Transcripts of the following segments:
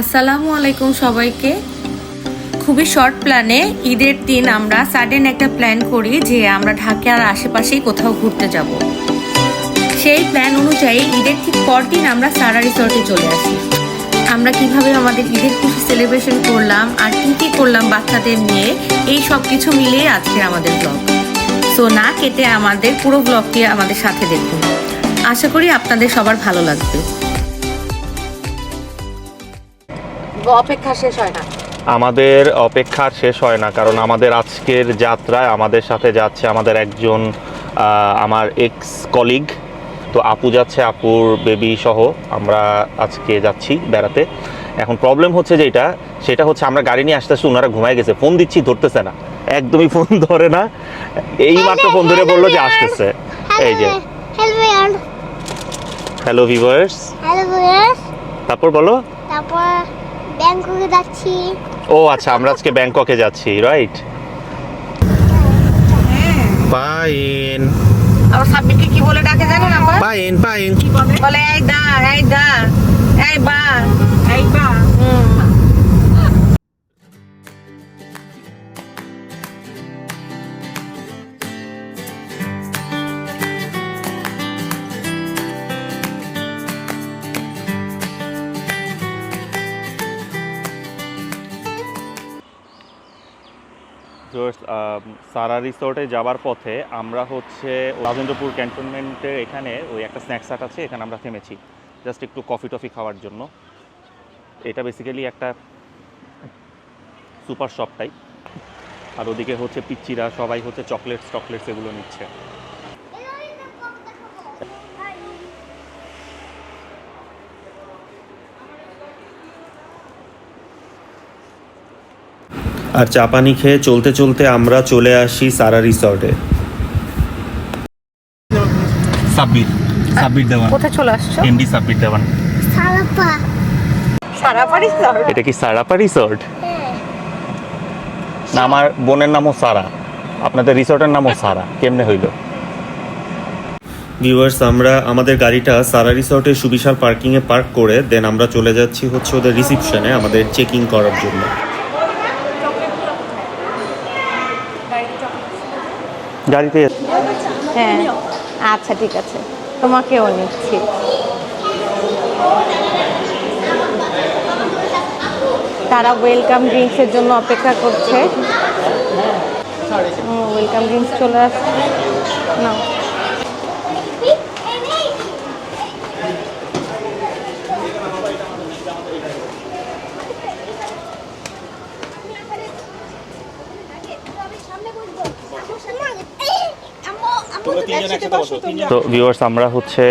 আসসালামু আলাইকুম সবাইকে। খুবই শর্ট প্ল্যানে ঈদের দিন আমরা সাডেন একটা প্ল্যান করি যে আমরা ঢাকার আশেপাশেই কোথাও ঘুরতে যাব। সেই প্ল্যান অনুযায়ী ঈদের ঠিক পরদিন আমরা সারা রিসর্টে চলে আসি। আমরা কীভাবে আমাদের ঈদের খুশি সেলিব্রেশন করলাম, আর কী কী করলাম বাচ্চাদের নিয়ে, এই সব কিছু মিলিয়ে আজকে আমাদের ব্লগ সো না কেটে আমাদের পুরো ব্লগটি আমাদের সাথে দেখুন। আশা করি আপনাদের সবার ভালো লাগবে। অপেক্ষা শেষ হয় না। আমাদের অপেক্ষা শেষ হয় না কারণ আমাদের আজকের যাত্রায় আমাদের সাথে যাচ্ছে আমাদের একজন আমার এক্স কলিগ তো আপু যাচ্ছে আপুর বেবি সহ আমরা আজকে যাচ্ছি বেড়াতে। এখন প্রবলেম হচ্ছে যেটা সেটা হচ্ছে আমরা গাড়ি নিয়ে আসতে আসতে ওনারা ঘুমায় গেছে। ফোন দিচ্ছি ধরতেছে না। একদমই ফোন ধরে না। এই মাত্র ফোন ধরে বলল যে আসতেছে। এই যে। হ্যালো ভিউয়ার্স হ্যালো ভিভার্স তারপর বলো। তারপর ব্যাংককে যাচ্ছি। ও আচ্ছা আমরা আজকে ব্যাংককে যাচ্ছি রাইট পাইন। আর সাব্বিরকে কি বলে ডাকে জানেন আমরা পাইন পাইন। বলে এই দা এই দা এই বা এই বা। সারা রিসোর্টে যাওয়ার পথে আমরা হচ্ছে রাজেন্দ্রপুর ক্যান্টনমেন্টের এখানে ওই একটা স্ন্যাক্স হাট আছে, এখানে আমরা থেমেছি। জাস্ট একটু কফি টফি খাওয়ার জন্য। এটা বেসিক্যালি একটা সুপার শপ টাইপ আর ওদিকে হচ্ছে পিচ্চিরা সবাই হচ্ছে চকলেটস টকলেটস এগুলো নিচ্ছে। আর চা পানি খেয়ে চলতে চলতে আমরা চলে আসি সারা রিসর্টে। সাব্বির সাব্বির দেওয়ান। কোথায় চলে আসছো? এমডি সাব্বির দেওয়ান। সালাপা সারা পারি এটা কি সারাপা রিসর্ট? না আমার বোনের নামও সারা। আপনাদের রিসর্টের নামও সারা। কেমনে হইল? ভিউয়ার্স আমরা আমাদের গাড়িটা সারা রিসর্টের সুবিশাল পার্কিংয়ে পার্ক করে দেন আমরা চলে যাচ্ছি হচ্ছে ওদের রিসিপশনে আমাদের চেকিং করার জন্য। গাড়িতে হ্যাঁ আচ্ছা ঠিক আছে। তোমাকেও নিচ্ছি। তারা ওয়েলকাম ড্রিঙ্কসের জন্য অপেক্ষা করছে। ওয়েলকাম ড্রিঙ্কস চলে আসছে। না তো ভিউয়ার্স আমরা হচ্ছে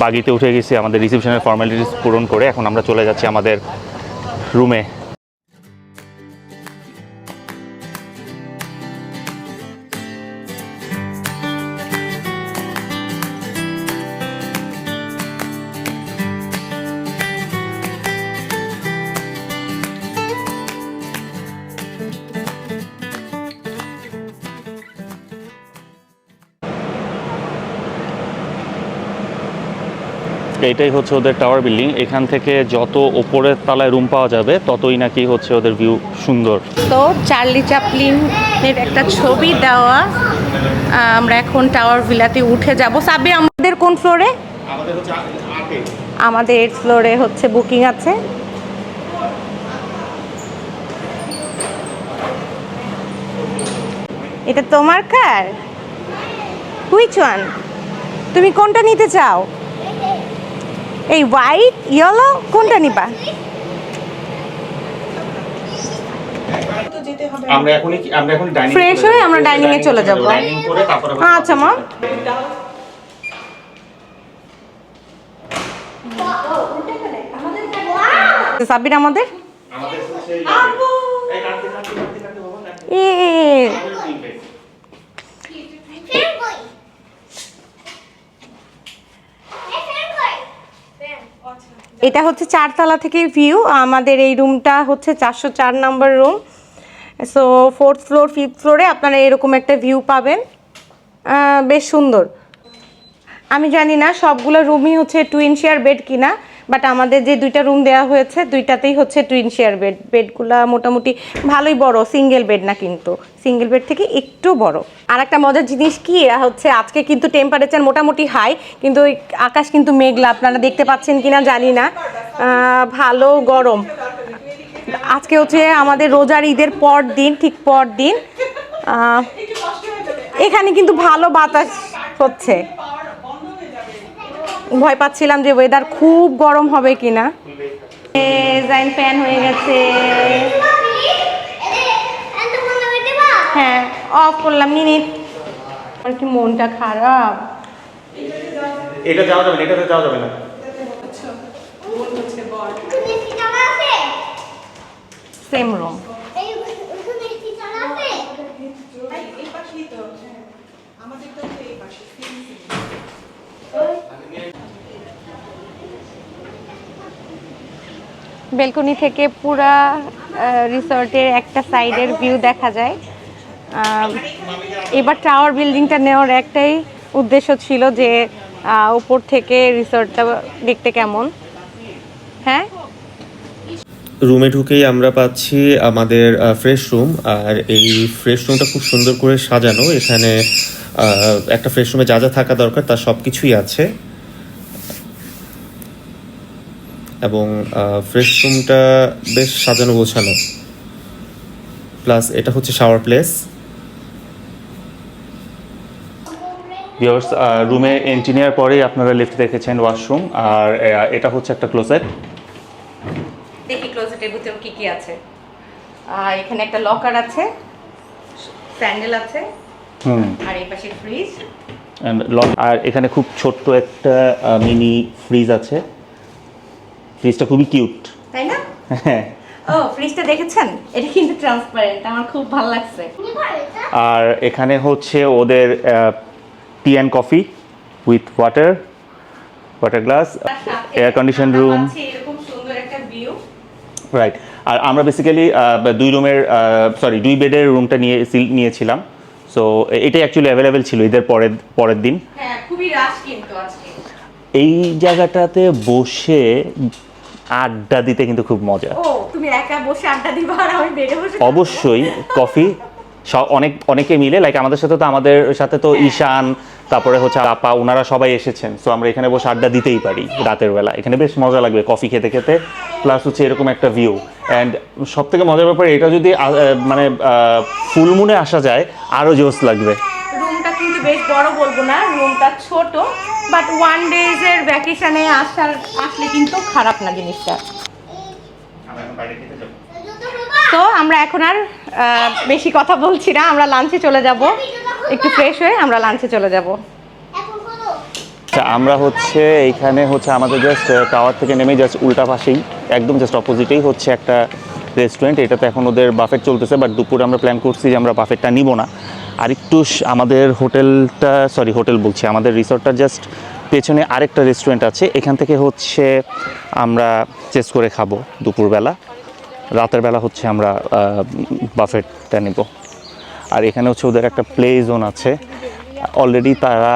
বাগিতে উঠে গেছি আমাদের রিসিপশনের ফর্মালিটিস পূরণ করে এখন আমরা চলে যাচ্ছি আমাদের রুমে এইটাই হচ্ছে ওদের টাওয়ার বিল্ডিং এখান থেকে যত ওপরের তলায় রুম পাওয়া যাবে ততই নাকি হচ্ছে ওদের ভিউ সুন্দর। তো চার্লি চাপলিনের একটা ছবি দেওয়া। আমরা এখন টাওয়ার ভিলাতে উঠে যাব। সাবি আমাদের কোন ফ্লোরে আমাদের এইট ফ্লোরে হচ্ছে বুকিং আছে। এটা তোমার কার হুইচ ওয়ান তুমি কোনটা নিতে চাও? এই হোয়াইট ইয়েলো কোনটা নিবা? আমরা এখনই আমরা এখন ডাইনিং Fresh হয়ে আমরা dining এ চলে যাব। ডাইনিং করে তারপরে আচ্ছা মা। সাবির আমাদের? আমাদের এই এটা হচ্ছে চারতলা থেকে ভিউ আমাদের এই রুমটা হচ্ছে চারশো চার নম্বর room so fourth floor fifth ফ্লোরে আপনারা এরকম একটা ভিউ পাবেন। বেশ সুন্দর। আমি জানি না সবগুলো রুমই হচ্ছে টুইন শেয়ার বেড কিনা। বাট আমাদের যে দুইটা রুম দেওয়া হয়েছে, দুইটাতেই হচ্ছে টুইন শেয়ার বেড বেডগুলা মোটামুটি ভালোই বড় সিঙ্গেল বেড না কিন্তু। সিঙ্গেল বেড থেকে একটু বড়। আর একটা মজার জিনিস কি হচ্ছে আজকে কিন্তু টেম্পারেচার মোটামুটি হাই কিন্তু আকাশ কিন্তু মেঘলা। আপনারা দেখতে পাচ্ছেন কিনা জানি না। ভালো গরম। আজকে হচ্ছে আমাদের রোজার ঈদের পর দিন, ঠিক পর দিন এখানে কিন্তু ভালো বাতাস হচ্ছে। ভয় পাচ্ছিলাম যে ওয়েদার খুব গরম হবে কিনা। জাইন ফ্যান হয়ে গেছে। হ্যাঁ অফ করলাম মিনিট আর কি মনটা খারাপ? এটা যাওয়া যাবে না এটাতে যাওয়া যাবে না। সেম রুম বেলকনি থেকে পুরা রিসর্টের একটা সাইডের ভিউ দেখা যায়। এবার টাওয়ার বিল্ডিংটা নেওয়ার একটাই উদ্দেশ্য ছিল যে উপর থেকে রিসর্টটা দেখতে কেমন। হ্যাঁ? রুমে ঢুকেই আমরা পাচ্ছি আমাদের ফ্রেশ রুম আর এই ফ্রেশ রুমটা খুব সুন্দর করে সাজানো। এখানে একটা ফ্রেশ রুমে যা যা থাকা দরকার, তার সব কিছুই আছে। এবং ফ্রেশ রুমটা বেশ সাজানো গোছানো। প্লাস এটা হচ্ছে শাওয়ার প্লেস রুমে এন্ট্রি নেওয়ার পরেই আপনারা লিফট দেখেছেন ওয়াশরুম আর এটা হচ্ছে একটা ক্লোজেট দেখি ক্লোজেটের ভিতরে কি কি আছে। আর এখানে একটা লকার আছে স্যান্ডেল আছে হুম। আর এই পাশে ফ্রিজ আর এখানে খুব ছোট্ট একটা মিনি ফ্রিজ আছে। ফ্রিজটা খুবই কিউট তাই না? হ্যাঁ। ও ফ্রিজটা দেখেছেন? এটা কিন্তু ট্রান্সপারেন্ট আমার খুব ভালো লাগছে। আর এখানে হচ্ছে ওদের tea and coffee with water water glass air condition room right আর আমরা বেসিক্যালি দুই রুমের সরি দুই বেডের রুমটা নিয়ে সিল- নিয়েছিলাম। সো এটাই অ্যাকচুয়ালি অ্যাভেলেবেল ছিল ঈদের পরের পরের দিন। হ্যাঁ খুবই রাশ কিন্তু আজকে। এই জায়গাটাতে বসে আড্ডা দিতে কিন্তু খুব মজা। ও তুমি একা বসে আড্ডা দিবা আর আমি বেডে বসে অবশ্যই কফি অনেক অনেকে মিলে লাইক আমাদের সাথে তো আমাদের সাথে তো ঈশান তারপরে হচ্ছে আপা ওনারা সবাই এসেছেন সো আমরা এখানে বসে আড্ডা দিতেই পারি রাতের বেলা। এখানে বেশ মজা লাগবে কফি খেতে খেতে প্লাস হচ্ছে এরকম একটা ভিউ অ্যান্ড সব থেকে মজার ব্যাপার এটা যদি মানে ফুলমুনে আসা যায় আরও জোস লাগবে। বেশ বড় বলব না রুমটা ছোট বাট ওয়ান ডেজ এর ভ্যাকেশনে আসার, আসলে কিন্তু খারাপ না জিনিসটা। তো আমরা এখন আর বেশি কথা বলছি না, আমরা লাঞ্চে চলে যাব। একটু ফ্রেশ হয়ে আমরা লাঞ্চে চলে যাব। আচ্ছা আমরা হচ্ছে এইখানে হচ্ছে আমাদের জাস্ট টাওয়ার থেকে নেমে জাস্ট উল্টা পাশেই, একদম জাস্ট অপোজিটেই হচ্ছে একটা রেস্টুরেন্ট এটাতে এখন ওদের বাফেট চলতেছে বাট দুপুরে আমরা প্ল্যান করছি যে আমরা বাফেটটা নিব না। আর একটু আমাদের হোটেলটা সরি হোটেল বলছি, আমাদের রিসর্টটার জাস্ট পেছনে আরেকটা রেস্টুরেন্ট আছে, এখান থেকে হচ্ছে আমরা চেস করে খাব দুপুরবেলা। রাতের বেলা হচ্ছে আমরা বাফেটটা নিব। আর এখানে হচ্ছে ওদের একটা প্লে জোন আছে। অলরেডি তারা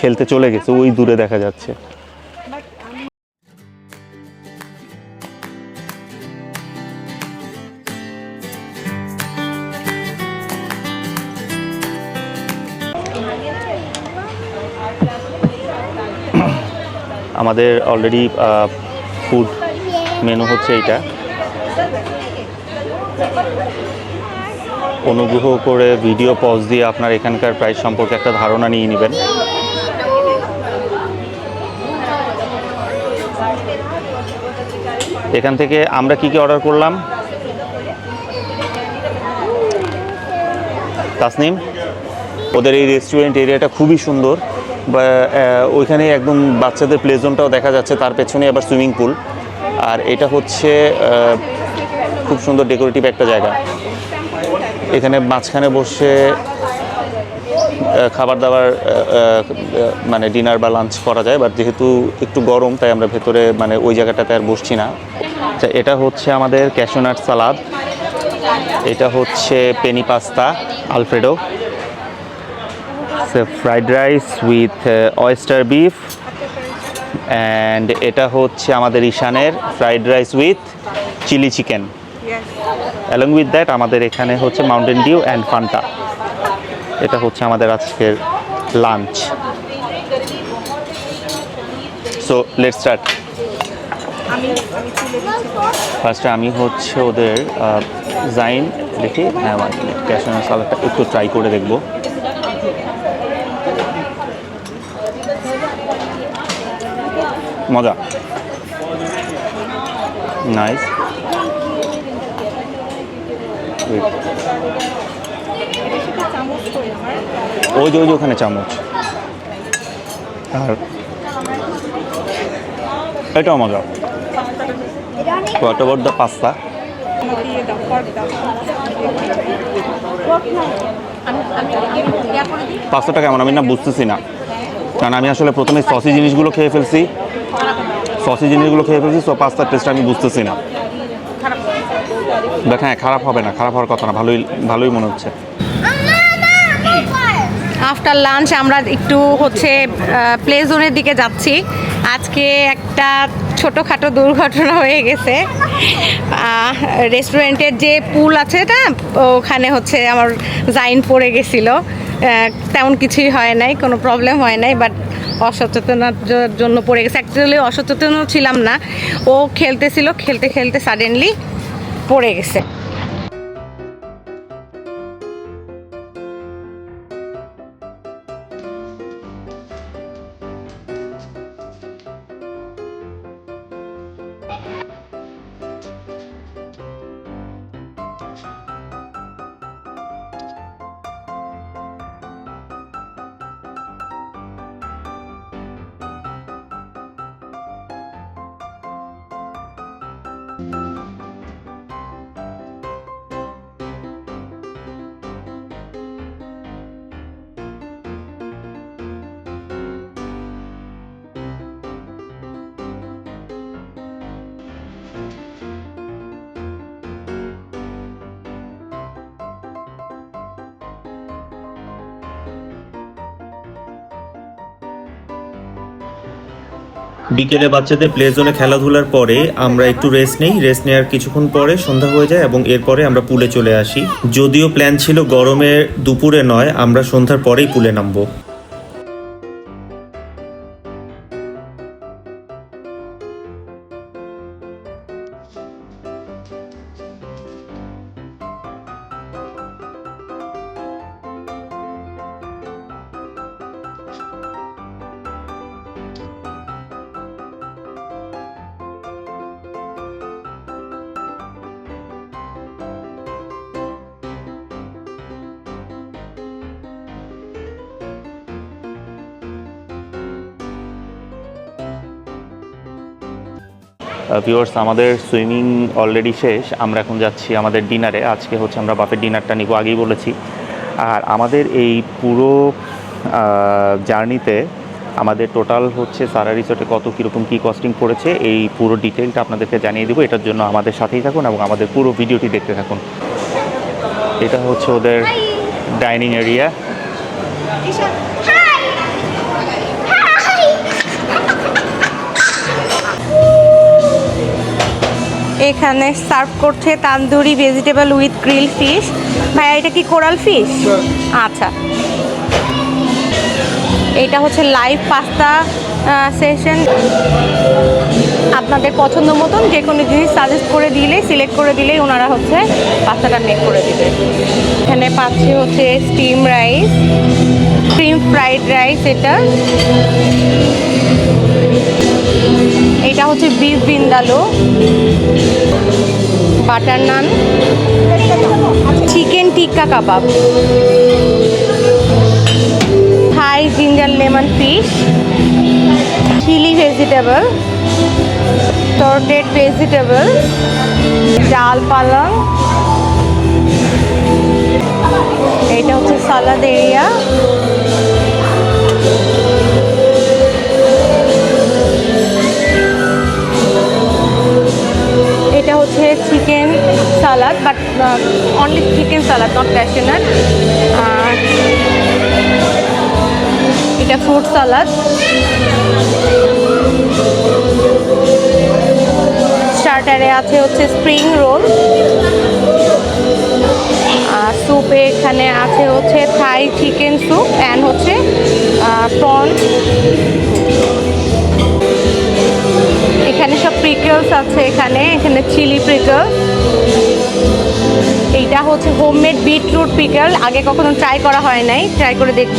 খেলতে চলে গেছে, ওই দূরে দেখা যাচ্ছে। আমাদের অলরেডি ফুড মেনু হচ্ছে এইটা। অনুগ্রহ করে ভিডিও পজ দিয়ে আপনার এখানকার প্রাইস সম্পর্কে একটা ধারণা নিয়ে নেবেন। এখান থেকে আমরা কি কি অর্ডার করলাম? তাসনিম? ওদের এই রেস্টুরেন্ট এরিয়াটা খুবই সুন্দর। ওইখানে একদম বাচ্চাদের প্লেজনটাও দেখা যাচ্ছে তার পেছনে আবার সুইমিং পুল আর এটা হচ্ছে খুব সুন্দর ডেকোরেটিভ একটা জায়গা। এখানে মাঝখানে বসে খাবার দাবার মানে ডিনার বা লাঞ্চ করা যায় বাট যেহেতু একটু গরম তাই আমরা ভেতরে মানে ওই জায়গাটাতে আর বসছি না। আচ্ছা, এটা হচ্ছে আমাদের ক্যাশোনাট সালাদ এটা হচ্ছে penne pasta alfredo fried rice with oyster beef and এটা হচ্ছে আমাদের ঈশানের fried rice with chilli chicken along with that আমাদের এখানে হচ্ছে মাউন্টেন ডিউ অ্যান্ড ফান্টা এটা হচ্ছে আমাদের আজকের লাঞ্চ সো লেট স্টার্ট ফার্স্টে আমি হচ্ছে ওদের জাইন দেখি? হ্যাঁ ক্যাশনার সালাডটা একটু ট্রাই করে দেখব। মজা। নাইস ওই যে ওই যে ওখানে চামচ। আর এটাও মজা। হোয়াট অ্যাবাউট দ্য পাস্তা পাস্তাটা কেমন আমি না বুঝতেছি না। কারণ আমি আসলে প্রথমে সসি জিনিসগুলো খেয়ে ফেলছি। সসি জিনিসগুলো খেয়ে ফেলছি সো পাস্তার টেস্ট আমি বুঝতেছি না। দেখ হ্যাঁ খারাপ হবে না, খারাপ হওয়ার কথা না, ভালোই ভালোই মনে হচ্ছে। আফটার লাঞ্চ আমরা একটু হচ্ছে প্লে জোনের দিকে যাচ্ছি। আজকে একটা ছোটোখাটো দুর্ঘটনা হয়ে গেছে। রেস্টুরেন্টের যে পুল আছে না ওখানে হচ্ছে আমার জাইন পড়ে গেছিল। তেমন কিছুই হয় নাই, কোনো প্রবলেম হয় নাই বাট অসচেতনার জন্য পড়ে গেছে। অ্যাকচুয়ালি অসচেতনও ছিলাম না। ও খেলতেছিল, খেলতে খেলতে সাডেনলি পড়ে গেছে। বিকেলে বাচ্চাদের প্লে জোনে খেলাধুলার পরে আমরা একটু রেস্ট নেই। রেস্ট নেওয়ার কিছুক্ষণ পরে সন্ধ্যা হয়ে যায় এবং এরপরে আমরা পুলে চলে আসি। যদিও প্ল্যান ছিল গরমে দুপুরে নয়, আমরা সন্ধ্যার পরেই পুলে নামবো। ভিউয়ার্স আমাদের সুইমিং অলরেডি শেষ। আমরা এখন যাচ্ছি আমাদের ডিনারে। আজকে হচ্ছে আমরা বাফের ডিনারটা নিব, আগেই বলেছি। আর আমাদের এই পুরো জার্নিতে আমাদের টোটাল হচ্ছে সারা রিসোর্টে কত কীরকম কী কস্টিং পড়েছে, এই পুরো ডিটেলটা আপনাদেরকে জানিয়ে দেবো। এটার জন্য আমাদের সাথেই থাকুন এবং আমাদের পুরো ভিডিওটি দেখতে থাকুন। এটা হচ্ছে ওদের ডাইনিং এরিয়া এখানে সার্ভ করছে tandoori vegetable with grill fish. ভাইয়া এটা কি কোরাল ফিশ? আচ্ছা। এটা হচ্ছে লাইভ পাস্তা সেশন। আপনাদের পছন্দ মতন যে কোনো জিনিস সাজেস্ট করে দিলে সিলেক্ট করে দিলেই ওনারা হচ্ছে পাস্তাটা মেক করে দেবে। এখানে পাচ্ছি হচ্ছে steam rice steam fried rice এটা। এটা হচ্ছে beef vindaloo. Butter naan. Chicken tikka kebab. Thai ginger lemon fish. Chilli vegetable. টর্টেড vegetable. Dal palong. এটা হচ্ছে সালাদ এরিয়া। নট প্যাশনার আর এটা ফ্রুট সালাদ স্টার্টারে আছে হচ্ছে স্প্রিং রোল আর স্যুপে এখানে আছে হচ্ছে থাই চিকেন স্যুপ অ্যান্ড হচ্ছে প্রন এখানে সব প্রিকেলস আছে এখানে এখানে চিলি প্রিকেলস এইটা হচ্ছে হোমমেড বিটরুট পিকল আগে কখনো ট্রাই করা হয় নাই ট্রাই করে দেখব।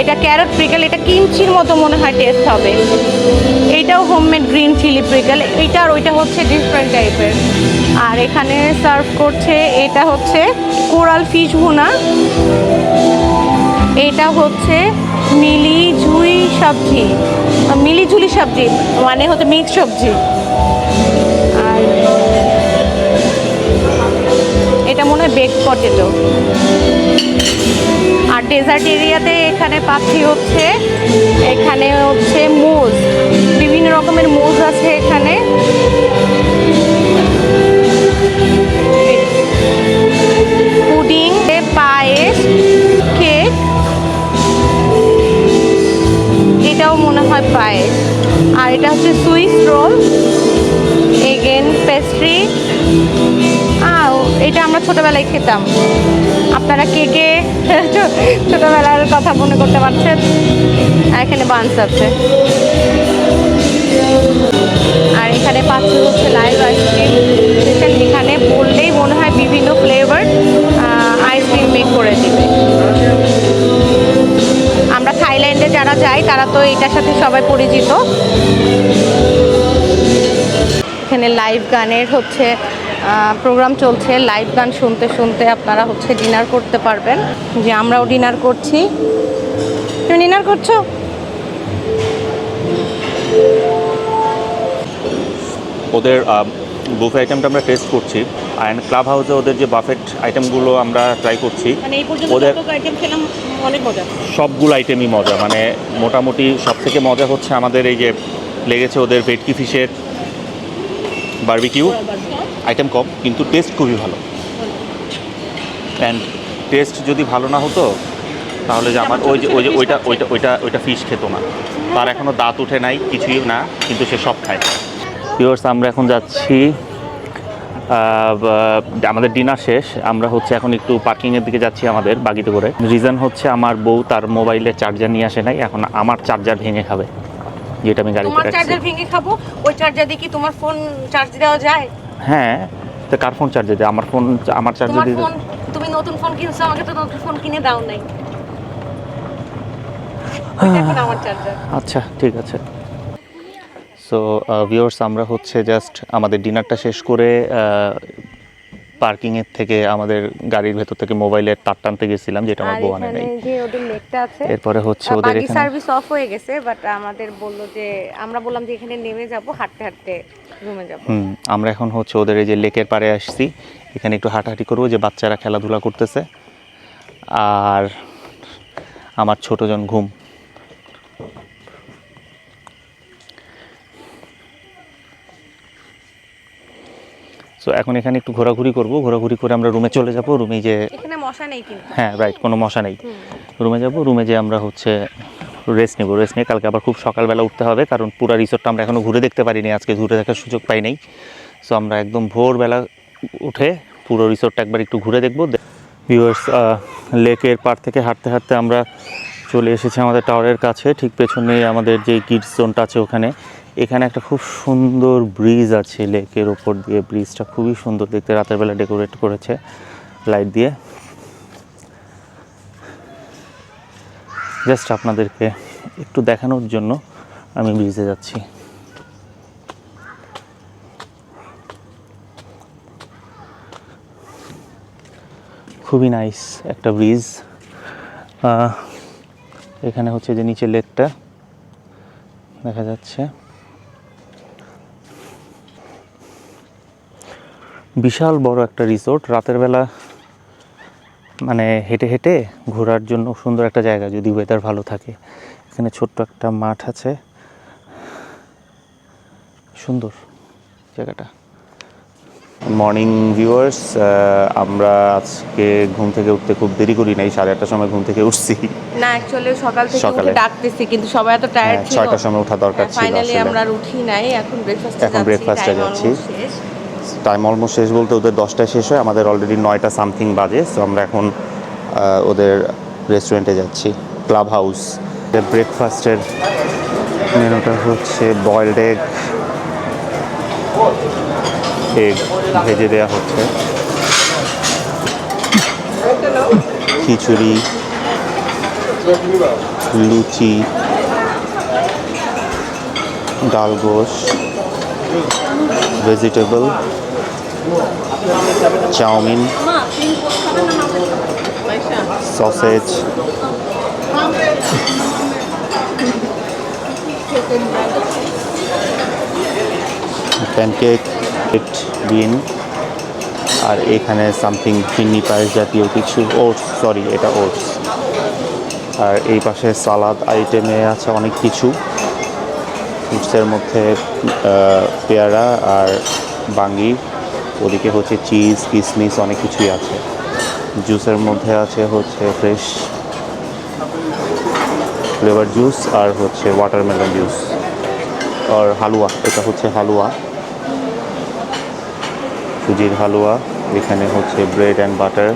এটা ক্যারট পিকল এটা কিমচির মতো মনে হয় টেস্ট হবে। এইটাও হোমমেড গ্রিন চিলি পিকল এইটা আর ওইটা হচ্ছে ডিফারেন্ট টাইপের আর এখানে সার্ভ করছে, এটা হচ্ছে কোরাল ফিশ ভুনা। এটা হচ্ছে মিলি ঝুই সবজি। মিলি ঝুলি সবজি মানে হচ্ছে মিক্স সবজি। বেক পটেটো আর ডেজার্ট এরিয়াতে এখানে পাচ্ছি হচ্ছে, এখানে হচ্ছে মোজ, বিভিন্ন রকমের মোজ আছে এখানে। পুডিং, পায়েস, কেক, এটাও মনে হয় আর এটা হচ্ছে সুইস রোল, এগেন পেস্ট্রি। আও এটা আমরা ছোটবেলায় খেতাম। আপনারা কে কে ছোটবেলার কথা মনে করতে পারছেন? এখানে বান্স আছে। আর এখানে পাচ্ছি হচ্ছে লাইভ আইসক্রিম এখানে বললেই মনে হয় বিভিন্ন ফ্লেভার আইসক্রিম মেক করে দিবে। আমরা থাইল্যান্ডে যারা যাই, তারা তো এটার সাথে সবাই পরিচিত। এখানে লাইভ গানের হচ্ছে প্রোগ্রাম চলছে লাইভ গান শুনতে শুনতে আপনারা হচ্ছে ডিনার করতে পারবেন। যে আমরাও ডিনার করছি। তুমি ডিনার করছ? ওদের বুফে আইটেমটা আমরা টেস্ট করছি। অ্যান্ড ক্লাব হাউসে ওদের যে বাফেট আইটেমগুলো আমরা ট্রাই করছি মানে এই পর্যন্ত ওদের- যত আইটেম খেলাম অনেক মজা। সবগুলো আইটেমই মজা। মানে মোটামুটি সব থেকে মজা হচ্ছে আমাদের এই যে লেগেছে ওদের ভেটকি ফিশের বারবিকিউ আইটেম কম কিন্তু টেস্ট খুবই ভালো। অ্যান্ড টেস্ট যদি ভালো না হতো তাহলে যে আমার ওই যে ওই যে ওইটা ওইটা ওইটা ওইটা ফিশ খেতো না। তার এখনও দাঁত উঠে নাই কিছুই না কিন্তু সে সব খায়। ভিউয়ার্স আমরা এখন যাচ্ছি আমাদের ডিনার শেষ। আমরা হচ্ছে এখন একটু পার্কিংয়ের দিকে যাচ্ছি আমাদের বাগিতে করে। রিজন হচ্ছে আমার বউ তার মোবাইলের চার্জার নিয়ে আসে নাই এখন আমার চার্জার ভেঙে খাবে। যেটা আমি গাড়িতে চার্জার ভেঙে খাব ওই চার্জার দিয়ে কি তোমার ফোন চার্জ দেওয়া যায়? হ্যাঁ তো কার ফোন চার্জে দেয় আমার ফোন আমার চার্জে তোমার দিয়ে ফোন তুমি নতুন ফোন কিনছো আমাকে তো নতুন ফোন কিনে দাও নাই। চার্জার আচ্ছা ঠিক আছে। সো ভিউয়ার্স আমরা হচ্ছে জাস্ট আমাদের ডিনারটা শেষ করে পার্কিংয়ের থেকে আমাদের গাড়ির ভেতর থেকে মোবাইলের তার টানতে গেছিলাম যেটা আমার এখানে নাই এরপরে হচ্ছে ওদের এখানে সার্ভিস অফ হয়ে গেছে বাট আমাদের বলল যে আমরা বললাম যে এখানে নেমে যাব হাঁটতে হাঁটতে। রুমে যাব। হুম আমরা এখন হচ্ছে ওদের এই যে লেকের পাড়ে আসছি। এখানে একটু হাঁটাহাঁটি করব যে বাচ্চারা খেলাধুলা করতেছে। আর আমার ছোটজন ঘুম। সো এখন এখানে একটু ঘোরাঘুরি করব। ঘোরাঘুরি করে আমরা রুমে চলে যাব। রুমে যে এখানে মশা নেই কিন্তু। হ্যাঁ রাইট কোনো মশা নেই। রুমে যাব। রুমে যে আমরা হচ্ছে রেস্ট নেব রেস্ট নিয়ে কালকে আবার খুব সকালবেলা উঠতে হবে, কারণ পুরো রিসোর্টটা আমরা এখনও ঘুরে দেখতে পারিনি, আজকে ঘুরে দেখার সুযোগ পাই নাই। সো আমরা একদম ভোরবেলা উঠে পুরো রিসোর্টটা একবার একটু ঘুরে দেখব। ভিউয়ার্স লেকের পার থেকে হাঁটতে হাঁটতে আমরা চলে এসেছি আমাদের টাওয়ারের কাছে, ঠিক পেছনেই আমাদের যে কিডস জোনটা আছে ওখানে। এখানে একটা খুব সুন্দর ব্রিজ আছে লেকের ওপর দিয়ে ব্রিজটা খুবই সুন্দর দেখতে, রাতের বেলা ডেকোরেট করেছে লাইট দিয়ে। জাস্ট আপনাদেরকে একটু দেখানোর জন্য আমি ব্রিজে যাচ্ছি। খুবই নাইস একটা ব্রিজ এখানে হচ্ছে যে নিচে লেকটা দেখা যাচ্ছে। বিশাল বড় একটা রিসোর্ট রাতের বেলা মানে হেঁটে হেঁটে ঘোরার জন্য সুন্দর একটা জায়গা যদি ওয়েদার ভালো থাকে। এখানে ছোট্ট একটা মাঠ আছে। সুন্দর জায়গাটা। মর্নিং ভিউয়ার্স আমরা আজকে ঘুম থেকে উঠতে খুব দেরি করি নাই সাড়ে আটটার সময় ঘুম থেকে উঠছি। না অ্যাকচুয়ালি সকাল থেকে সকালে। ডাকতেছি কিন্তু সবাই এত টায়ার্ড হ্যাঁ, ছিল। ছয়টার সময় ওঠা দরকার ছিল ফাইনালি আমরা উঠি নাই এখন ব্রেকফাস্ট এখন এ যাচ্ছি। টাইম অলমোস্ট শেষ বলতে ওদের দশটায় শেষ হয়। আমাদের অলরেডি নয়টা সামথিং বাজে সো আমরা এখন ওদের রেস্টুরেন্টে যাচ্ছি। ক্লাব হাউস ব্রেকফাস্টের মেনুটা হচ্ছে বয়েলড এগ এগ ভেজে দেওয়া হচ্ছে। খিচুড়ি। লুচি। ডাল গোশ। Vegetable chowmein, sausage, pancake bean, আর এখানে সামথিং ফিন্নি পায়েস জাতীয় কিছু ওটস, সরি, এটা ওটস। আর এই পাশে সালাদ আইটেমে আছে অনেক কিছু। ফ্রুটসের মধ্যে পেয়ারা আর বাঙ্গি। ওদিকে হচ্ছে চিজ, কিসমিস, অনেক কিছুই আছে। জুসের মধ্যে আছে হচ্ছে ফ্রেশ ফ্লেভার জুস আর হচ্ছে ওয়াটারমেলন জুস। আর হালুয়া, এটা হচ্ছে হালুয়া। সুজির হালুয়া, এখানে হচ্ছে ব্রেড অ্যান্ড বাটার।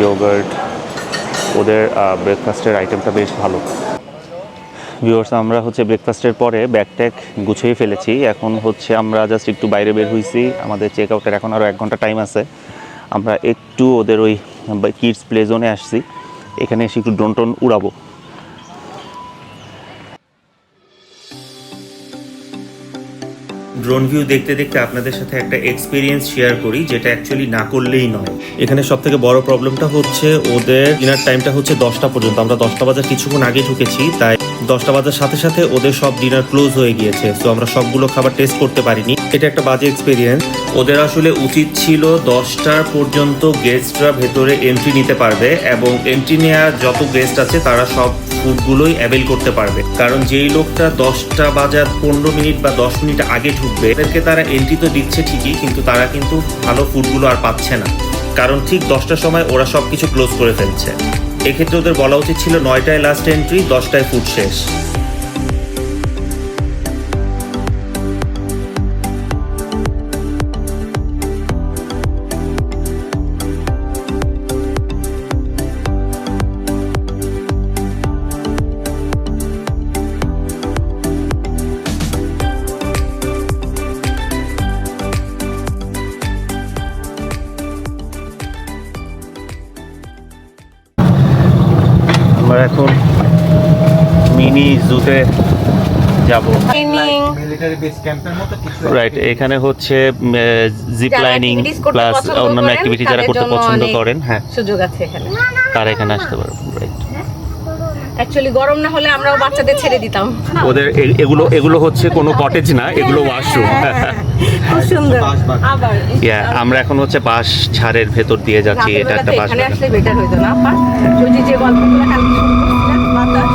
ইয়োগার্ট। ওদের ব্রেকফাস্টের আইটেমটা বেশ ভালো। ভিউয়ার্স আমরা হচ্ছে ব্রেকফাস্টের পরে ব্যাগ ট্যাগ গুছিয়ে ফেলেছি। এখন হচ্ছে আমরা জাস্ট একটু বাইরে বের হয়েছি আমাদের চেক আউটের এখন আরও এক ঘণ্টা টাইম আছে। আমরা একটু ওদের ওই কিডস প্লে জোনে আসছি। এখানে এসে একটু ড্রোন টোন উড়াবো। ড্রোন ভিউ দেখতে দেখতে আপনাদের সাথে একটা এক্সপিরিয়েন্স শেয়ার করি, যেটা অ্যাকচুয়ালি না করলেই নয়। এখানে সব থেকে বড় প্রবলেমটা হচ্ছে ওদের ডিনার টাইমটা হচ্ছে দশটা পর্যন্ত। আমরা দশটা বাজার কিছুক্ষণ আগে ঢুকেছি, তাই দশটা বাজার সাথে সাথে ওদের সব ডিনার ক্লোজ হয়ে গিয়েছে। তো আমরা সবগুলো খাবার টেস্ট করতে পারিনি। এটা একটা বাজে এক্সপিরিয়েন্স ওদের আসলে উচিত ছিল দশটার পর্যন্ত গেস্টরা ভেতরে এন্ট্রি নিতে পারবে, এবং এন্ট্রি নেওয়ার যত গেস্ট আছে, তারা সব ফুডগুলোই অ্যাভেল করতে পারবে। কারণ যেই লোকটা দশটা বাজার পনেরো মিনিট বা দশ মিনিট আগে ঢুকবে, এদেরকে তারা এন্ট্রি তো দিচ্ছে ঠিকই, কিন্তু তারা কিন্তু ভালো ফুডগুলো আর পাচ্ছে না। কারণ ঠিক দশটার সময় ওরা সব কিছু ক্লোজ করে ফেলছে। এক্ষেত্রে ওদের বলা উচিত ছিল নয়টায় লাস্ট এন্ট্রি দশটায় ফুড শেষ। এখন মিনি জুতে যাব। মিলিটারি বেস ক্যাম্পের মতো কিছু রাইট এখানে হচ্ছে জিপ লাইনিং প্লাস অন্যান্য অ্যাক্টিভিটি যারা করতে পছন্দ করেন হ্যাঁ। সুযোগ আছে এখানে। তারা এখানে আসতে পারবেন রাইট অ্যাকচুয়ালি গরম না হলে আমরাও বাচ্চাদের ছেড়ে দিতাম। ওদের এ- এগুলো এগুলো হচ্ছে কোনো কটেজ না এগুলো ওয়াশরুম খুব সুন্দর। আবার। ইয়া আমরা এখন হচ্ছে বাঁশ ছাড়ের ভেতর দিয়ে যাচ্ছি এটা একটা বেলাতে বাঁশ এখানে বাগান। আসলে বেটার হইতো না আপা যদি যে গল্পগুলো কালকে শুরু করছিলাম বাতাস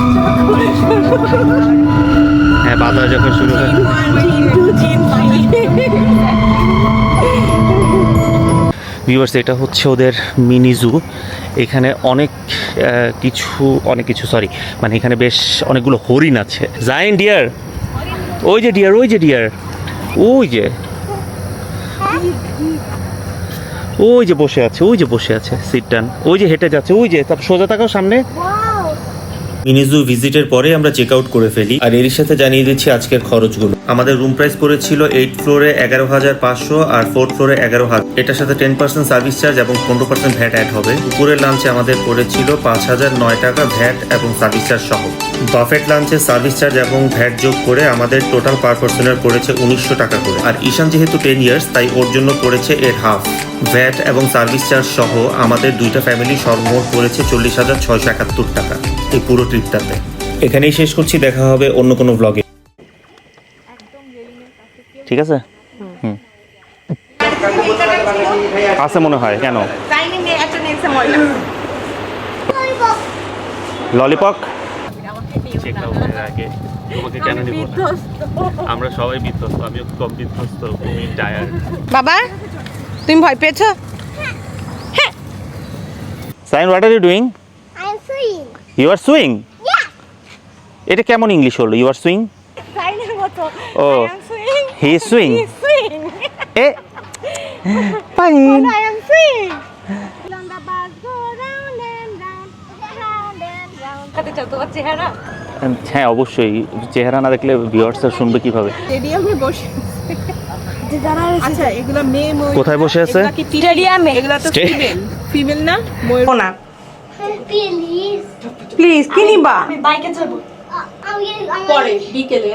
হ্যাঁ বাতাস যখন শুরু হয়। ভিউয়ার্স এটা হচ্ছে ওদের মিনি জু এখানে অনেক কিছু অনেক কিছু সরি মানে এখানে বেশ অনেকগুলো হরিণ আছে। জাইন ডিয়ার ওই যে ডিয়ার ওই যে ডিয়ার ওই যে। ওই যে বসে আছে, ওই যে বসে আছে সিটটান ওই যে হেঁটে যাচ্ছে, ওই যে, তারপর সোজা তাকাও সামনে। মিনিজু ভিজিটের পরে আমরা চেক আউট করে ফেলি। আর এর সাথে জানিয়ে দিচ্ছি আজকের খরচগুলো। আমাদের রুম প্রাইস পড়েছিল এইট ফ্লোরে এগারো হাজার পাঁচশো আর ফোর্থ ফ্লোরে এগারো হাজার। এটার সাথে টেন পার্সেন্ট সার্ভিস চার্জ এবং পনেরো পার্সেন্ট ভ্যাট অ্যাড হবে। দুপুরের লাঞ্চে আমাদের পড়েছিল পাঁচ হাজার নয় টাকা ভ্যাট এবং সার্ভিস চার্জ সহ। বাফেট লাঞ্চে সার্ভিস চার্জ এবং ভ্যাট যোগ করে আমাদের টোটাল পার পার্সনের পড়েছে উনিশশো টাকা করে। আর ঈশান যেহেতু টেন ইয়ার্স তাই ওর জন্য পড়েছে এর হাফ ভ্যাট এবং সার্ভিস চার্জ সহ আমাদের দুইটা ফ্যামিলি সর্বমোট পড়েছে চল্লিশ হাজার ছয়শো একাত্তর টাকা এই পুরো ট্রিপটাতে এখানেই শেষ করছি দেখা হবে অন্য কোনো ব্লগে ঠিক আছে? হুম। আছে মনে হয় কেন? ললিপপ তোমাকে কেন নিব আমরা সবাই বিধ্বস্ত আমিও কম বিধ্বস্ত টায়ার বাবা তুমি ভয় পেয়েছ? Sign what are you doing I'm swing you are swing এটা কেমন ইংলিশ হলো? ইউ আর সুইং ও. হি সুইং এ ফাইন দেখাতে চাও তোমার চেহারা হ্যাঁ অবশ্যই। চেহারা না দেখলে ভিউয়ার্সরা শুনবে কীভাবে? স্টেডিয়ামে বসে আচ্ছা এগুলা মেয়ে কোথায় বসে আছে? এগুলা কি স্টেডিয়ামে। এগুলা তো ফিমেল ফিমেল না? ময়ূর না? Please. প্লিজ কি নিবা? পরে বিকেলে.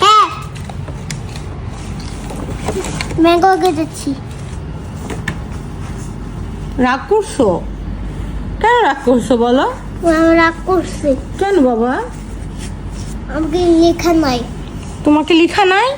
হ্যাঁ। যাচ্ছি রাগ করছ কেন রাগ করছ বলো? আমি রাগ করছি কেন বাবা? আমাকে লেখা নাই। তোমাকে লেখা নাই?